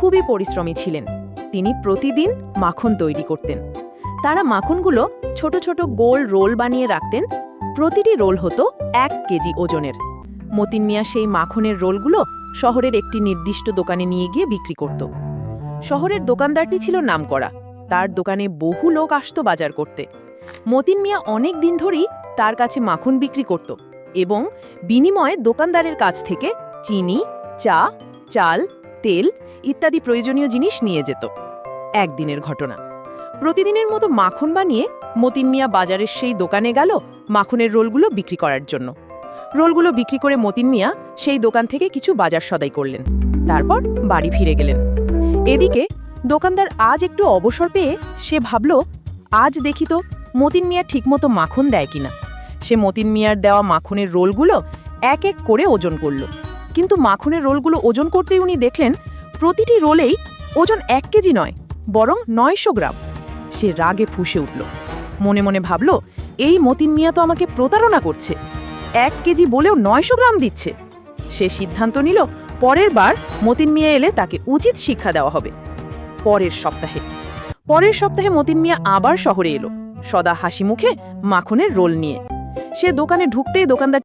খুবই পরিশ্রমী ছিলেন। তিনি প্রতিদিন মাখন তৈরি করতেন। তারা মাখনগুলো ছোট ছোট গোল রোল বানিয়ে রাখতেন। প্রতিটি রোল হতো এক কেজি ওজনের। মতিন মিয়া সেই মাখনের রোলগুলো শহরের একটি নির্দিষ্ট দোকানে নিয়ে গিয়ে বিক্রি করত। শহরের দোকানদারটি ছিল নামকরা। তার দোকানে বহু লোক আসতো বাজার করতে। মতিন মিয়া অনেক দিন ধরেই তার কাছে মাখন বিক্রি করত এবং বিনিময়ে দোকানদারের কাছ থেকে চিনি, চা, চাল তেল ইত্যাদি প্রয়োজনীয় জিনিস নিয়ে যেত। একদিনের ঘটনা। প্রতিদিনের মতো মাখন বানিয়ে মতিন মিয়া বাজারের সেই দোকানে গেল মাখনের রোলগুলো বিক্রি করার জন্য। রোলগুলো বিক্রি করে মতিন মিয়া সেই দোকান থেকে কিছু বাজার সদাই করলেন। তারপর বাড়ি ফিরে গেলেন। এদিকে দোকানদার আজ একটু অবসর পেয়ে সে ভাবল, আজ দেখি তো মতিন মিয়া ঠিকমতো মাখন দেয় কিনা? সে মতিন মিয়ার দেওয়া মাখনের রোলগুলো এক এক করে ওজন করল। কিন্তু মাখনের রোলগুলো ওজন করতেই উনি দেখলেন প্রতিটি রোলেই ওজন এক কেজি নয়, বরং নয়শো গ্রাম। সে রাগে ফুঁসে উঠল। মনে মনে ভাবল, এই মতিন মিয়া তো আমাকে প্রতারণা করছে। এক কেজি বলেও নয়শো গ্রাম দিচ্ছে। সে সিদ্ধান্ত নিল, পরের বার মতিন মিয়া এলে তাকে উচিত শিক্ষা দেওয়া হবে। পরের সপ্তাহে। পরের সপ্তাহে মতিন মিয়া আবার শহরে এলো, সদা হাসি মুখে মাখনের রোল নিয়ে। সে দোকানে ঢুকতেই দোকানদার